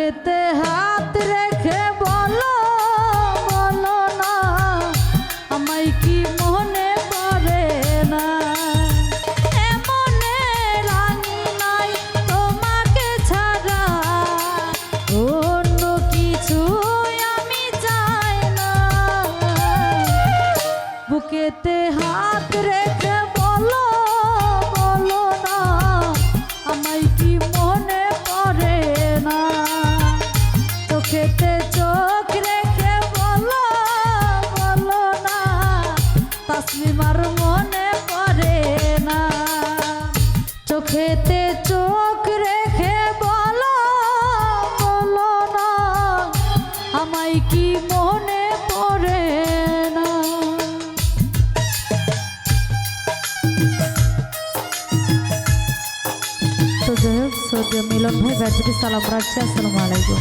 लगते हैं। ভাইয়ের প্রতি সালাম রাখছি আসসালামু আলাইকুম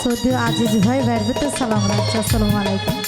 সৌদি আজিজ ভাই ভাইয়ের প্রতি সালাম রাখছি আসসালামু আলাইকুম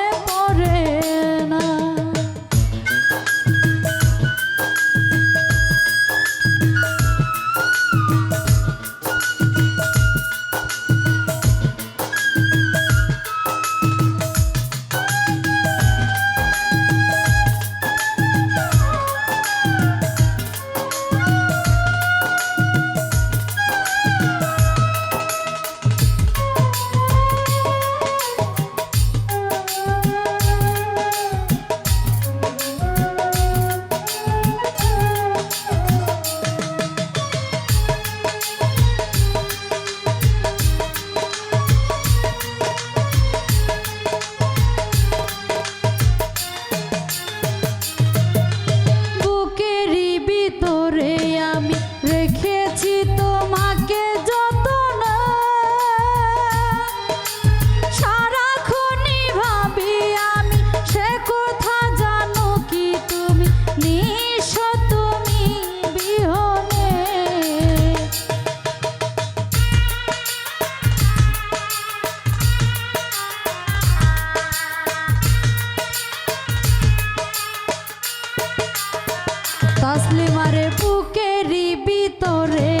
আসলে মারে বুকেরই ভিতরে।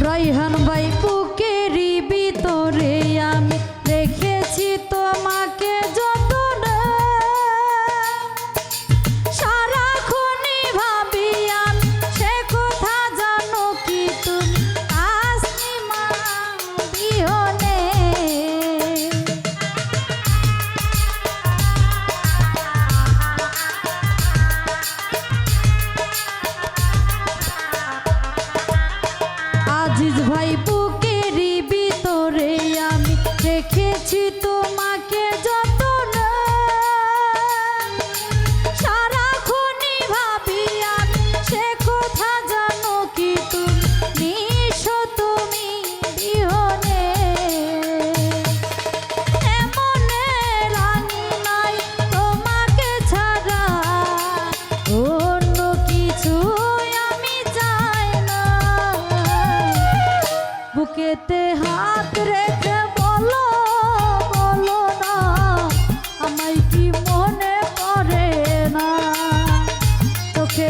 রাইহান ভাই পু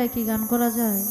জায়গায় কি গান করা যায়?